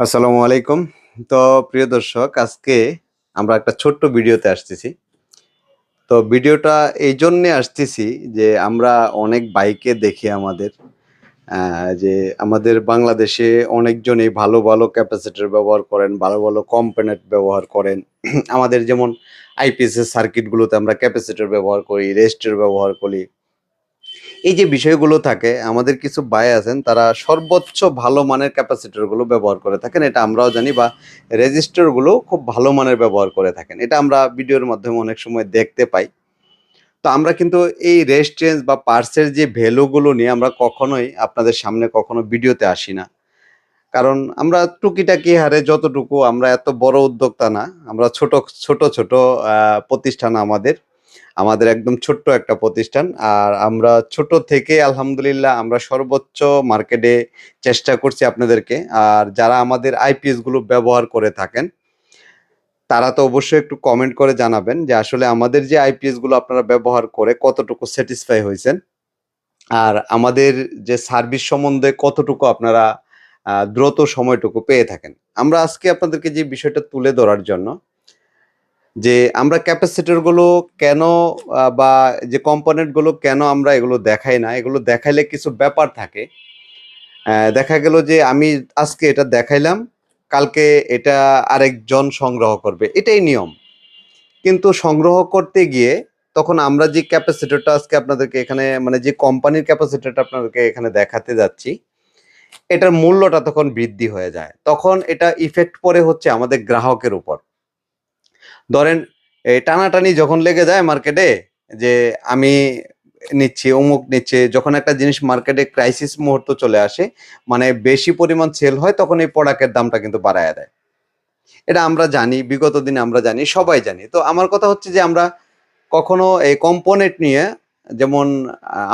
আসসালামু আলাইকুম। তো প্রিয় দর্শক, আজকে আমরা একটা ছোট্ট ভিডিওতে আসতেছি। তো ভিডিওটা এই জন্যে আসতেছি যে আমরা অনেক বাইকে দেখি আমাদের যে আমাদের বাংলাদেশে অনেকজনই ভালো ভালো ক্যাপাসিটর ব্যবহার করেন, ভালো ভালো কম্পোনেন্ট ব্যবহার করেন। আমাদের যেমন আইপিএস এর সার্কিটগুলোতে আমরা ক্যাপাসিটর ব্যবহার করি রেস্টের ব্যবহার করি এই যে বিষয়গুলো থাকে, আমাদের কিছু ভাই আছেন, তারা সর্বোচ্চ ভালো মানের ক্যাপাসিটরগুলো ব্যবহার করে থাকেন। এটা আমরাও জানি বা রেজিস্টারগুলো খুব ভালো মানের ব্যবহার করে থাকেন। এটা আমরা ভিডিওর মাধ্যমে অনেক সময় দেখতে পাই। তো আমরা কিন্তু এই রেস্টেন্স বা পার্সের যে ভ্যালুগুলো নিয়ে আমরা কখনোই আপনাদের সামনে কখনো ভিডিওতে আসি না। কারণ আমরা টুকিটাকি হারে যতটুকু, আমরা এত বড় উদ্যোক্তা না, আমরা ছোট ছোট ছোট প্রতিষ্ঠান আমাদের। আমাদের একদম ছোট্ট একটা প্রতিষ্ঠান। আর আমরা ছোট থেকে, আলহামদুলিল্লাহ, আমরা সর্বোচ্চ মার্কেটে চেষ্টা করছি আপনাদেরকে। আর যারা আমাদের আইপিএসগুলো ব্যবহার করে থাকেন, তারা তো অবশ্যই একটু কমেন্ট করে জানাবেন যে আসলে আমাদের যে আইপিএসগুলো আপনারা ব্যবহার করে কতটুকু স্যাটিসফাই হয়েছেন। আর আমাদের যে সার্ভিস সম্বন্ধে কতটুকু আপনারা দ্রুত সময়টুকু পেয়ে থাকেন। আমরা আজকে আপনাদেরকে যে বিষয়টা তুলে ধরার জন্য যে আমরা ক্যাপাসিটরগুলো কেন বা যে কম্পোনেন্টগুলো কেন আমরা এগুলো দেখাই না, এগুলো দেখাইলে কিছু ব্যাপার থাকে। দেখা গেল যে আমি আজকে এটা দেখাইলাম, কালকে এটা আরেকজন সংগ্রহ করবে, এটাই নিয়ম। কিন্তু সংগ্রহ করতে গিয়ে তখন আমরা যে ক্যাপাসিটরটা আজকে আপনাদেরকে এখানে মানে যে কোম্পানির ক্যাপাসিটরটা আপনাদেরকে এখানে দেখাতে যাচ্ছি, এটার মূল্যটা তখন বৃদ্ধি হয়ে যায়। তখন এটা ইফেক্ট পড়ে হচ্ছে আমাদের গ্রাহকের উপর। ধরেন, এই টানাটানি যখন লেগে যায় মার্কেটে যে আমি নিচ্ছি, অমুক নিচ্ছে, যখন একটা জিনিস মার্কেটে ক্রাইসিস মুহূর্ত চলে আসে মানে বেশি পরিমাণ সেল হয়, তখন এই প্রোডাক্টের দামটা কিন্তু বাড়ায় দেয়। এটা আমরা জানি, বিগত দিনে আমরা জানি, সবাই জানি। তো আমার কথা হচ্ছে যে আমরা কখনো এই কম্পোনেন্ট নিয়ে, যেমন,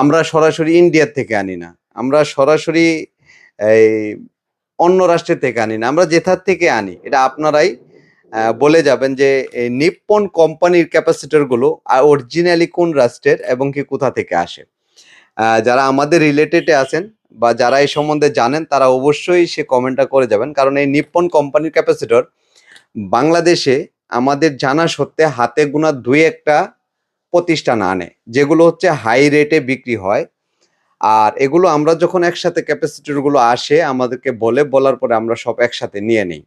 আমরা সরাসরি ইন্ডিয়ার থেকে আনি না, আমরা সরাসরি এই অন্য রাষ্ট্রের থেকে আনি না, আমরা যেথার থেকে আনি, এটা আপনারাই বলে যাবেন যে নিপ্পন কোম্পানির ক্যাপাসিটরগুলো অরিজিনালি কোন রাষ্ট্রের এবং কি কোথা থেকে আসে? যারা আমাদের রিলেটেডে আছেন বা যারা এই সম্বন্ধে জানেন, তারা অবশ্যই সে কমেন্টটা করে যাবেন। কারণ এই নিপ্পন কোম্পানির ক্যাপাসিটর বাংলাদেশে আমাদের জানা সত্ত্বে হাতে গোনা দুই একটা প্রতিষ্ঠান আনে, যেগুলো হচ্ছে হাই রেটে বিক্রি হয়। আর এগুলো আমরা যখন একসাথে ক্যাপাসিটরগুলো আসে, আমাদেরকে বলে, বলার পরে আমরা সব একসাথে নিয়ে নিই।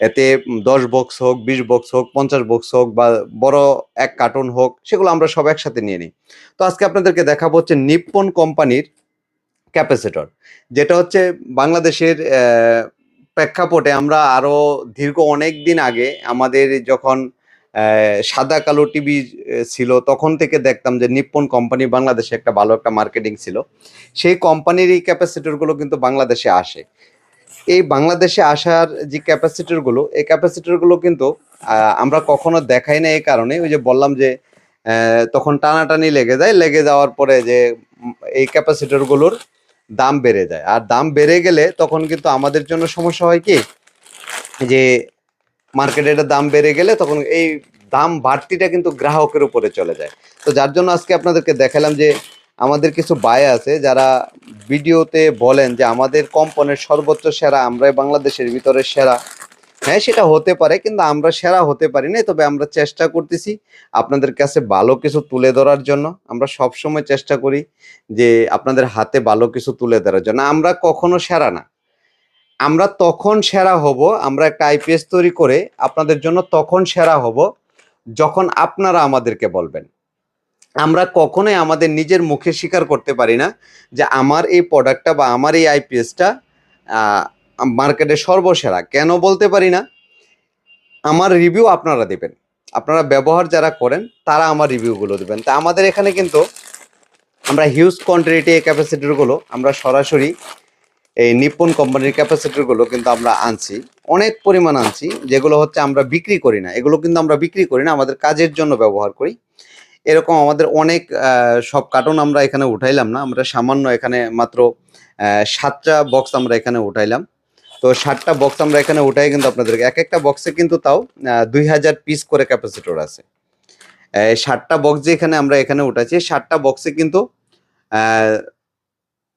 এতে দশ বক্স হোক, বিশ বক্স হোক, পঞ্চাশ বক্স হোক বা বড় এক কার্টুন হোক, সেগুলো আমরা সব একসাথে নিয়ে নিই। তো আজকে আপনাদেরকে দেখাবো হচ্ছে নিপ্পন কোম্পানির ক্যাপাসিটর যেটা হচ্ছে বাংলাদেশের প্রেক্ষাপটে আমরা আরও দীর্ঘ অনেক দিন আগে আমাদের যখন সাদা কালো টিভি ছিল। তখন থেকে দেখতাম যে নিপ্পন কোম্পানি বাংলাদেশে একটা ভালো একটা মার্কেটিং ছিল। সেই কোম্পানির এই ক্যাপাসিটরগুলো কিন্তু বাংলাদেশে আসে। এই বাংলাদেশে আসার যে ক্যাপাসিটরগুলো এই ক্যাপাসিটরগুলো কিন্তু আমরা কখনো দেখাই না এই কারণে। ওই যে বললাম যে তখন টানাটানি লেগে যায়। লেগে যাওয়ার পরে যে এই ক্যাপাসিটরগুলোর দাম বেড়ে যায়। আর দাম বেড়ে গেলে তখন কিন্তু আমাদের জন্য সমস্যা হয় কি? যে মার্কেটে এটা দাম বেড়ে গেলে তখন এই দাম বাড়তিটা কিন্তু গ্রাহকের উপরে চলে যায়। তো যার জন্য আজকে আপনাদেরকে দেখালাম যে আমাদের কিছু বাই আছে যারা ভিডিওতে বলেন যে আমাদের কোম্পানির সর্বোচ্চ সেরা, আমরাই বাংলাদেশের ভিতরে সেরা। হ্যাঁ সেটা হতে পারে কিন্তু আমরা সেরা হতে পারি না তবে আমরা চেষ্টা করতেছি আপনাদের কাছে ভালো কিছু তুলে ধরার জন্য। আমরা সব সময় চেষ্টা করি যে আপনাদের হাতে ভালো কিছু তুলে ধরার জন্য। আমরা কখনো সেরা না। আমরা তখন সেরা হব, আমরা একটা আইপিএস তৈরি করে আপনাদের জন্য তখন সেরা হব, যখন আপনারা আমাদেরকে বলবেন। আমরা কখনোই আমাদের নিজের মুখে স্বীকার করতে পারি না যে আমার এই প্রোডাক্টটা বা আমার এই আইপিএসটা মার্কেটে সর্বসেরা। কেন বলতে পারি না? আমার রিভিউ আপনারা দেবেন। আপনারা ব্যবহার যারা করেন, তারা আমার রিভিউগুলো দেবেন। তা আমাদের এখানে কিন্তু আমরা হিউজ কোয়ান্টিটি এই ক্যাপাসিটিগুলো আমরা সরাসরি এই নিপ্পন কোম্পানির ক্যাপাসিটরগুলো কিন্তু আমরা আনছি, অনেক পরিমাণ আনছি, যেগুলো হচ্ছে আমরা বিক্রি করি না। এগুলো কিন্তু আমরা বিক্রি করি না, আমাদের কাজের জন্য ব্যবহার করি। এরকম আমাদের অনেক সব কার্টুন আমরা এখানে উঠাইলাম না, আমরা সামান্য এখানে মাত্র সাতটা বক্স আমরা এখানে উঠাইলাম। তো ষাটটা বক্স আমরা এখানে উঠাই কিন্তু আপনাদেরকে, এক একটা বক্সে কিন্তু তাও দুই হাজার পিস করে ক্যাপাসিটর আছে। ষাটটা বক্স যে এখানে আমরা এখানে উঠাচ্ছি ষাটটা বক্সে কিন্তু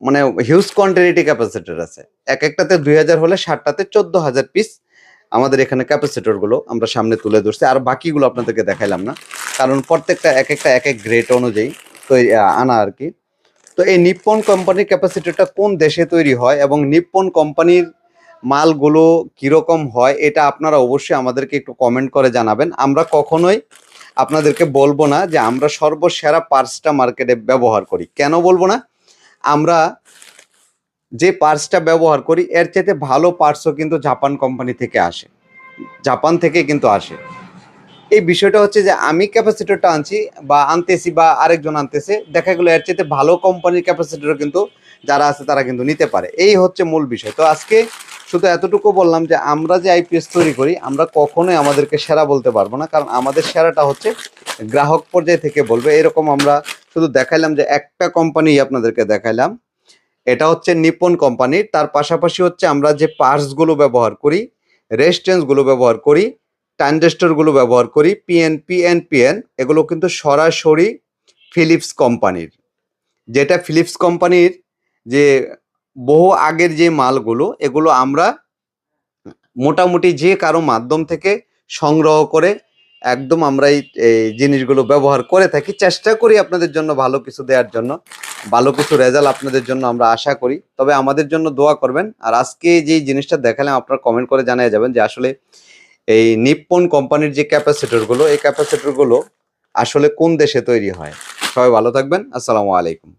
মানে হিউজ কোয়ান্টিটি ক্যাপাসিটর আছে। এক একটাতে দুই হাজার হলে ষাটটাতে চোদ্দ হাজার পিস আমাদের এখানে ক্যাপাসিটরগুলো আমরা সামনে তুলে ধরছি। আর বাকিগুলো আপনাদেরকে দেখাইলাম না। কারণ প্রত্যেকটা এক একটা এক এক গ্রেড অনুযায়ী তো আনা আর কি। তো এই নিপ্পন কোম্পানির ক্যাপাসিটরটা কোন দেশে তৈরি হয় এবং নিপ্পন কোম্পানির মালগুলো কীরকম হয়, এটা আপনারা অবশ্যই আমাদেরকে একটু কমেন্ট করে জানাবেন। আমরা কখনোই আপনাদেরকে বলব না যে আমরা সর্বসেরা পার্সটা মার্কেটে ব্যবহার করি। কেন বলব না? আমরা যে পার্সটা ব্যবহার করি, এর চাইতে ভালো পার্টসও কিন্তু জাপান কোম্পানি থেকে আসে। জাপান থেকে কিন্তু আসে। এই বিষয়টা হচ্ছে যে, আমি ক্যাপাসিটরটা আনছি বা আনতেছি বা আরেকজন আনতেছে, দেখা গেলো এর চাইতে ভালো কোম্পানির ক্যাপাসিটরও কিন্তু যারা আছে তারা কিন্তু নিতে পারে। এই হচ্ছে মূল বিষয়। তো আজকে শুধু এতটুকু বললাম যে, আমরা যে আইপিএস তৈরি করি, আমরা কখনোই আমাদেরকে সেরা বলতে পারব না, কারণ আমাদের সেরাটা হচ্ছে গ্রাহক পর্যায় থেকে বলবে। এরকম আমরা শুধু দেখাইলাম যে একটা কোম্পানি আপনাদেরকে দেখাইলাম। এটা হচ্ছে নিপন কোম্পানির তার পাশাপাশি হচ্ছে আমরা যে পার্টসগুলো ব্যবহার করি রেস্টেন্সগুলো ব্যবহার করি ট্রানজেস্টরগুলো ব্যবহার করি পিএন পিএন পিএন এগুলো কিন্তু সরাসরি ফিলিপস কোম্পানির যেটা ফিলিপস কোম্পানির যে বহু আগের যে মালগুলো, এগুলো আমরা মোটামুটি যে কারও মাধ্যম থেকে সংগ্রহ করে একদম আমরা এই জিনিসগুলো ব্যবহার করে থাকি। চেষ্টা করি আপনাদের জন্য ভালো কিছু দেওয়ার জন্য। ভালো কিছু রেজাল্ট আপনাদের জন্য আমরা আশা করি। তবে আমাদের জন্য দোয়া করবেন। আর আজকে যে জিনিসটা দেখালাম, আপনারা কমেন্ট করে জানিয়ে যাবেন যে আসলে এই নিপ্পন কোম্পানির যে ক্যাপাসিটরগুলো এই ক্যাপাসিটরগুলো আসলে কোন দেশে তৈরি হয়। সবাই ভালো থাকবেন। আসসালামু আলাইকুম।